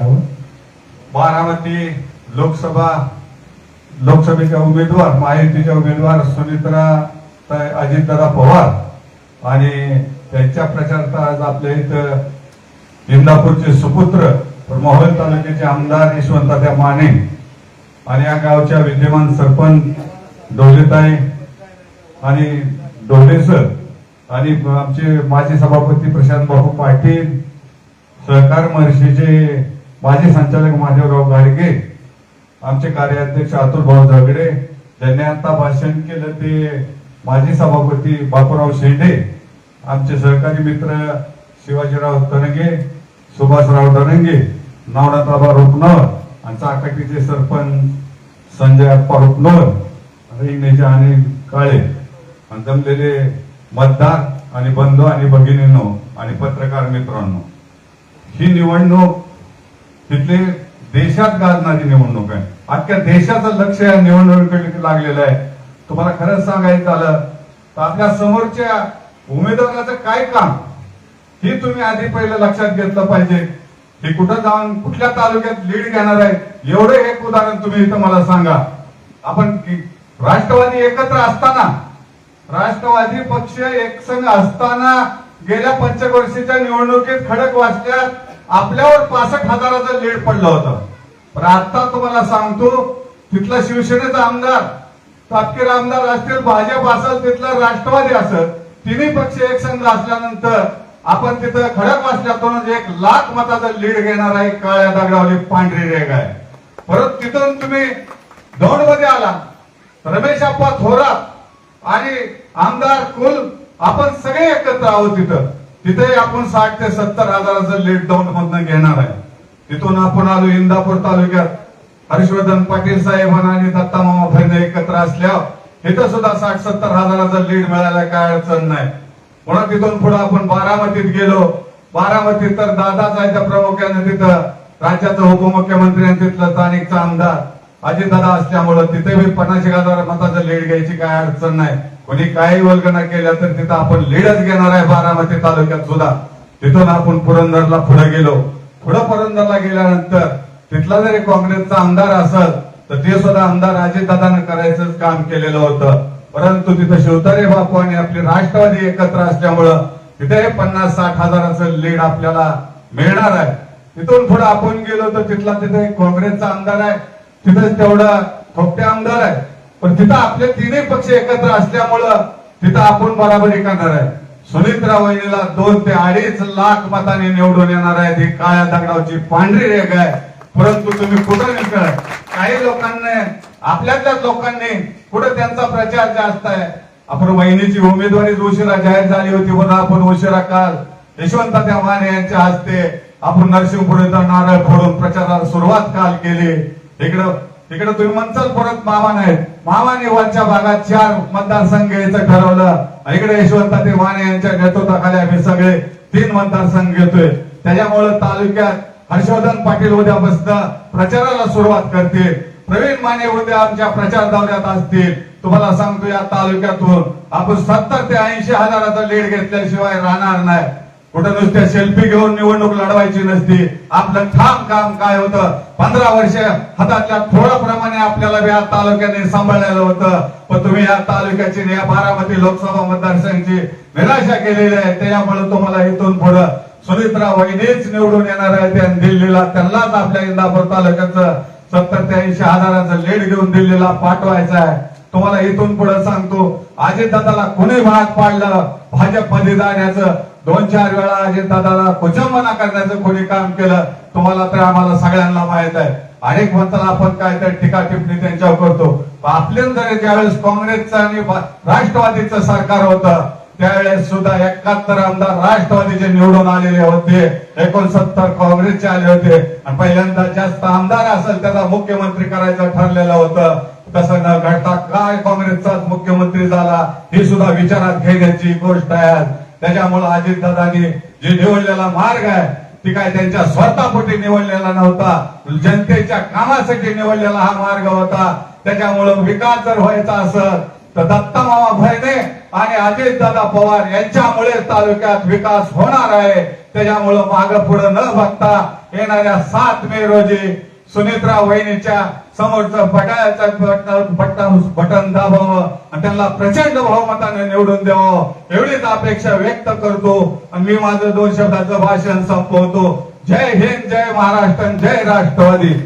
बारामती लोकसभा लोकसभेच्या उमेदवार महायुतीच्या उमेदवार सुनित्रा अजितदादा पवार आणि त्यांच्या प्रचारात आज आपल्या इथं इंदापूरचे सुपुत्र मोहोळ तालुक्याचे आमदार यशवंतात्या माने आणि या गावच्या विद्यमान सरपंच डोलेताई आणि डोले सर आणि आमचे माजी सभापती प्रशांत बाबू पाटील सहकार महर्षीचे माजी संचालक माधवराव गाडगे आमचे कार्याध्यक्ष अतुल भाऊ झगडे ज्यांनी आता भाषण केलं ते माजी सभापती बापूराव शेंडे आमचे सहकारी मित्र शिवाजीराव तरंगे सुभाषराव तरंगे नवनाथाबा रुपनवर आणि चाकाटीचे सरपंच संजय अप्पा रुपनवर रिंगणेचे आणि काळे आणि जमलेले मतदार आणि बंधू आणि भगिनींनो आणि पत्रकार मित्रांनो. ही निवडणूक तिथले देशात गाजणारी निवडणूक आहे. अख्ख्या देशाचं लक्ष या निवडणुकीकडे लागलेलं आहे. तुम्हाला खरंच सांगायचं आलं तर आपल्या समोरच्या उमेदवाराचं काय काम? हे तुम्ही आधी पहिलं लक्षात घेतलं पाहिजे. हे कुठं जाऊन कुठल्या तालुक्यात लीड घेणार आहे? एवढं एक उदाहरण तुम्ही इथं मला सांगा. आपण राष्ट्रवादी एकत्र असताना राष्ट्रवादी पक्ष एकसंघ असताना गेल्या पंचवर्षीच्या निवडणुकीत खडक वाचल्यात. आपल्यावर पासष्ट हजाराचं लीड पडलं होतं. पण आता तुम्हाला सांगतो तिथला शिवसेनेचा आमदार तापकीर आमदार असतील भाजप असेल तिथला राष्ट्रवादी असेल तिन्ही पक्ष एकसंघ असल्यानंतर आपण तिथं खडक वाचल्यातूनच एक लाख मताचं लीड घेणार आहे काळ्या दगडावली पांढरी रेग आहे. परत तिथून तुम्ही दौंडमध्ये आला रमेश आप्पा थोरात आणि आमदार कुल आपण सगळे एकत्र आहोत तिथं. तिथे आपण साठ ते सत्तर हजाराचं लीड डाऊन मधनं घेणार आहे. तिथून आपण आलो इंदापूर तालुक्यात. हर्षवर्धन पाटील साहेब आणि दत्ता मामा भरणे एकत्र असल्यावर इथं सुद्धा साठ सत्तर हजाराचं लीड मिळायला काय अडचण नाही. पुन्हा तिथून पुढे आपण बारामतीत गेलो. बारामतीत तर दादाच आहे त्या प्रामुख्याने तिथं राज्याचा उपमुख्यमंत्री आणि तिथलं स्थानिकचा आमदार अजितदादा असल्यामुळं तिथे बी पन्नास हजार मताचं लीड घ्यायची काय अडचण नाही. कोणी काही वल्गना केल्या तर तिथं आपण लीडच घेणार आहे बारामती तालुक्यात सुद्धा. तिथून आपण पुरंदरला पुढे गेलो. पुढे पुरंदरला गेल्यानंतर तिथला जरी काँग्रेसचा आमदार असेल तर ते सुद्धा आमदार अजितदादानं करायचं काम केलेलं होतं. परंतु तिथं शिवतारे बापू आणि आपली राष्ट्रवादी एकत्र असल्यामुळं तिथे पन्नास साठ हजाराचं लीड आपल्याला मिळणार आहे. तिथून पुढे आपण गेलो तर तिथला तिथे काँग्रेसचा आमदार आहे. तिथं तेवढा खोपटे आमदार आहे. पण तिथं आपले तिन्ही पक्ष एकत्र असल्यामुळं तिथं आपण बराबरी करणार आहे. सुनित्रा वहिनीला दोन ते अडीच लाख मताने निवडून येणार आहे ही काळ्या दगडावची पांढरी रेग आहे. परंतु तुम्ही कुठं निघताय काही लोकांनी आपल्यातल्याच लोकांनी कुठं त्यांचा प्रचार जास्त आहे? आपण वहिनीची उमेदवारी उशिरा जाहीर झाली होती म्हणून आपण उशिरा काल. यशवंत त्या माने यांच्या हस्ते आपण नरसिंहपूर इथं नारळ फोडून प्रचाराला सुरुवात काल केली. इकडं इकडे तुम्ही म्हणताल परत मामा आहेत मामाने वरच्या भागात चार मतदारसंघ यायचं ठरवलं. इकडे यशवंत ते माने यांच्या नेतृत्वाखाली आम्ही सगळे तीन मतदारसंघ घेतोय. त्याच्यामुळे तालुक्यात हर्षवर्धन पाटील उद्यापासून प्रचाराला सुरुवात करतील. प्रवीण माने उद्या आमच्या प्रचार दौऱ्यात असतील. तुम्हाला सांगतो या तालुक्यातून आपण सत्तर ते ऐंशी हजाराचा लीड घेतल्याशिवाय राहणार नाही. कुठं नुसत्या सेल्फी घेऊन निवडणूक लढवायची नसती. आपलं ठाम काम काय होतं? पंधरा वर्ष हातातल्या थोड्या प्रमाणे आपल्याला या तालुक्याने सांभाळलेलं होतं. पण तुम्ही या तालुक्याची या बारामती लोकसभा मतदारसंघाची निराशा केलेली आहे. त्याच्यामुळे तुम्हाला इथून पुढं सुनित्रा वहिनीच निवडून येणार आहे त्या दिल्लीला त्यांनाच आपल्या इंदापूर तालुक्याचं सत्तर ते ऐंशी हजाराचं लेट घेऊन दिल्लीला पाठवायचं आहे. तुम्हाला इथून पुढे सांगतो अजितदादाला कोणी भाग पाडलं? भाजपमध्ये जाण्याचं दोन चार वेळा अजितदादाला कुचंबना करण्याचं कोणी काम केलं? तुम्हाला तर आम्हाला सगळ्यांना माहीत आहे. अनेक म्हणताना आपण काय तर टीका टिप्पणी त्यांच्यावर करतो. आपल्या जर ज्यावेळेस काँग्रेसचं आणि राष्ट्रवादीचं सरकार होतं त्यावेळेस सुद्धा एकाहत्तर आमदार राष्ट्रवादीचे निवडून आलेले होते. एकोणसत्तर काँग्रेसचे आले होते. आणि पहिल्यांदा जास्त आमदार असेल त्याचा मुख्यमंत्री करायचं ठरलेलं होतं. तसं न घडता काय काँग्रेसचाच मुख्यमंत्री झाला हे सुद्धा विचारात घेण्याची गोष्ट आहे. त्याच्यामुळे अजितदादांनी जे निवडलेला मार्ग आहे ती काय त्यांच्या स्वतःपोटी निवडलेला नव्हता जनतेच्या कामासाठी निवडलेला हा मार्ग होता. त्याच्यामुळं विकास जर व्हायचा असत तर दत्ता मामा भरणे आणि अजित दादा पवार यांच्यामुळे तालुक्यात विकास होणार आहे. त्याच्यामुळं माग पुढे न बघता येणाऱ्या सात मे रोजी सुनित्रा वहिनीच्या समोरचं बटाळ्याचा बटन बटन बटन दाबावं आणि त्यांना प्रचंड बहुमताने निवडून द्यावं. एवढीच अपेक्षा व्यक्त करतो. आणि मी माझं दोन शब्दाचं भाषण संपवतो. जय हिंद जय महाराष्ट्र जय राष्ट्रवादी.